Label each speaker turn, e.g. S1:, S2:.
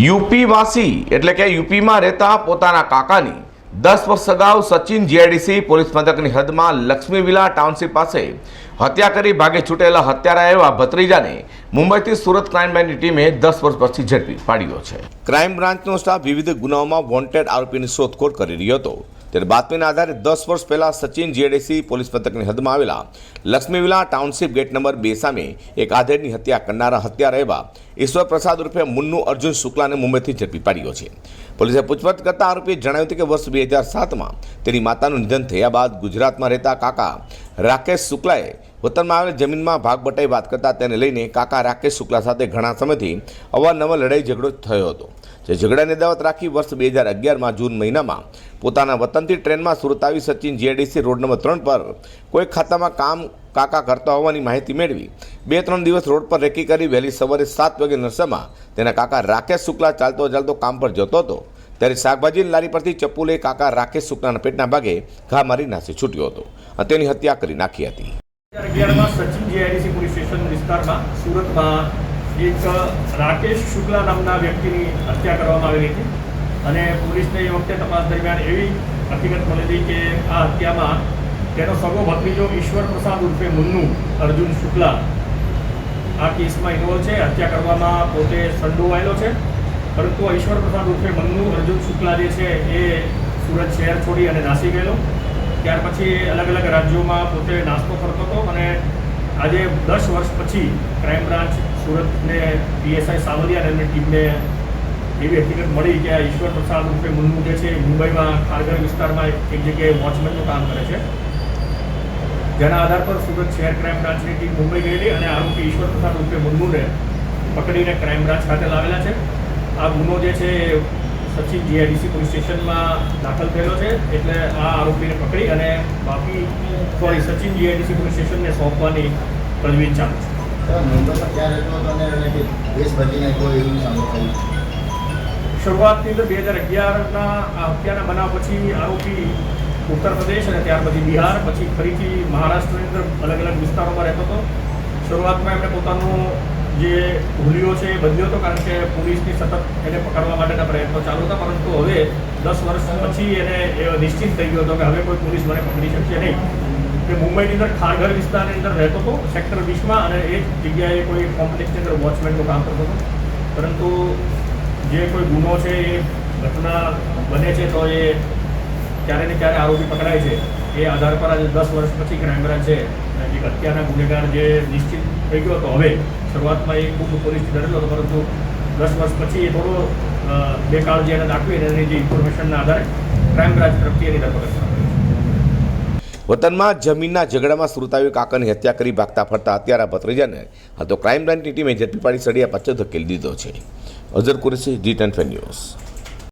S1: UP વાસી એટલે કે યુપીમાં રહેતા પોતાના કાકાની દસ વર્ષ અગાઉ સચિન જીઆઈડીસી પોલીસ મથકની હદમાં લક્ષ્મી વિલા ટાઉનશીપ પાસે હત્યા કરી ભાગે છૂટેલા હત્યારા એવા ભત્રીજાને મુંબઈથી સુરત ક્રાઇમ બ્રાન્ચની ટીમે દસ વર્ષ પછી ઝડપી પાડ્યો છે. ક્રાઇમ બ્રાન્ચનો સ્ટાફ વિવિધ ગુનાઓમાં વોન્ટેડ આરોપીની શોધખોળ કરી રહ્યો હતો. ત્યારે બાતમીના આધારે દસ વર્ષ પહેલાં સચિન જીએડીસી પોલીસ મથકની હદમાં આવેલા લક્ષ્મીવિલા ટાઉનશીપ ગેટ નંબર બે સામે એક આધેડની હત્યા કરનારા હત્યારા એવા ઈશ્વર પ્રસાદ રૂપે મુન્નુ અર્જુન શુક્લાને મુંબઈથી ઝડપી પાડ્યો છે. પોલીસે પૂછપરછ કરતા આરોપીએ જણાવ્યું હતું કે વર્ષ બે હજાર સાતમાં તેની માતાનું નિધન થયા બાદ ગુજરાતમાં રહેતા કાકા રાકેશ શુક્લાએ વતનમાં આવેલ જમીનમાં ભાગ બટાઈ વાત કરતા તેને લઈને કાકા રાકેશ શુક્લા સાથે ઘણા સમયથી અવારનવાર લડાઈ ઝઘડો થયો હતો. જે ઝઘડાને દાવત રાખી વર્ષ બે હજાર અગિયારમાં જૂન મહિનામાં પોતાના વતનથી ટ્રેનમાં સુરત આવી સચિન જીઆઈડીસી રોડ નંબર ત્રણ પર કોઈ ખાતામાં કામ કાકા કરતા હોવાની માહિતી મેળવી બે ત્રણ દિવસ રોડ પર રેકી કરી વહેલી સવારે સાત વાગે નરસામાં તેના કાકા રાકેશ શુક્લા ચાલતો ચાલતો કામ પર જતો હતો. ત્યારે શાકભાજીની લારી પરથી ચપ્પુલે કાકા રાકેશ શુક્લાના પેટના ભાગે ઘા મારી નાસી છૂટ્યો હતો અને તેની હત્યા કરી નાખી હતી.
S2: અગિયારમાં પોલીસ સ્ટેશન વિસ્તારમાં સુરતમાં એક રાકેશ શુક્લા નામના વ્યક્તિની હત્યા કરવામાં આવેલી હતી અને પોલીસને એ વખતે તપાસ દરમિયાન એવી હકીકત મળી હતી કે આ હત્યામાં તેનો સગો ભત્રીજો ઈશ્વર પ્રસાદ ઉર્ફે મુન્નુ અર્જુન શુક્લા આ કેસમાં ઇન્વોલ્વ છે. હત્યા કરવામાં પોતે સંડોવાયેલો છે. પરંતુ ઈશ્વર પ્રસાદ ઉર્ફે મન્નુ અર્જુન શુક્લા જે છે એ સુરત શહેર છોડી અને નાસી ગયેલો. ત્યાર પછી અલગ અલગ રાજ્યોમાં પોતે નાસ્તો કરતો હતો અને આજે દસ વર્ષ પછી ક્રાઇમ બ્રાન્ચ સુરતને પીએસઆઈ સાવલિયા અને ટીમને એવી હકીકત મળી કે આ ઈશ્વર પ્રસાદ રૂપે મુન્નુ જે છે મુંબઈમાં ખારઘર વિસ્તારમાં એક જગ્યાએ વોચમેનનું કામ કરે છે. જેના આધાર પર સુરત શહેર ક્રાઇમ બ્રાન્ચની ટીમ મુંબઈ ગયેલી અને આરોપી ઈશ્વર પ્રસાદ રૂપે મુર્મુને પકડીને ક્રાઇમ બ્રાન્ચ ખાતે લાવેલા છે. આ ગુનો જે છે સચિન જીઆઈડીસી પોલીસ સ્ટેશનમાં દાખલ થયેલો છે. એટલે આ આરોપીને પકડી અને બાકી સોરી સચિન જીઆઈડીસી પોલીસ સ્ટેશનને સોંપવાની તજવીજ ચાલુ છે.
S3: મુંબઈમાં ક્યાં રહેતો હતો અને દેશ બદલી નાખ્યો એવું
S2: શરૂઆતની અંદર બે હજાર અગિયારના આ હત્યાના બનાવ પછી આરોપી ઉત્તર પ્રદેશ અને ત્યાર પછી બિહાર પછી ફરીથી મહારાષ્ટ્રની અંદર અલગ અલગ વિસ્તારોમાં રહેતો હતો. શરૂઆતમાં એમણે પોતાનું જે હુલિયો છે એ બદલ્યો હતો કારણ કે પોલીસની સતત એને પકડવા માટેના પ્રયત્નો ચાલુ હતા, પરંતુ હવે દસ વર્ષ પછી એને એ નિશ્ચિત થઈ ગયો હતો કે હવે કોઈ પોલીસ મને પકડી શકશે નહીં. તે મુંબઈની અંદર ખારઘર વિસ્તારની અંદર રહેતો હતો, સેક્ટર વીસમાં, અને એ જગ્યાએ કોઈ કોમ્પ્લેક્સની અંદર વોચમેનનું કામ કરતો હતો. પરંતુ જે કોઈ ગુનો છે, એ ઘટના બને છે તો એ ક્યારે ને ક્યારે આરોપી પકડાય છે, એ આધાર પર આજે દસ વર્ષ પછી ક્રાઇમ બ્રાન્ચે હત્યાના ગુનેગાર જે નિશ્ચિત થઈ ગયો હવે શરૂઆતમાં એ ખૂબ પોલીસથી ડરેલો હતો, પરંતુ દસ વર્ષ પછી એ થોડો બે બેકાળજી એને દાખવી એની જે ઇન્ફોર્મેશનના આધારે ક્રાઇમ બ્રાન્ચ તરફથી એની ધરપકડ
S1: વતનમાં જમીનના ઝઘડામાં સુરતાવી કાકાની હત્યા કરી ભાગતા ફરતા હત્યારા ભત્રીજાને તો ક્રાઇમ બ્રાન્ચની ટીમે ઝડપી પાડી સળિયા પાછળ ધકેલી દીધો છે. Azhar Qureshi, G ten news.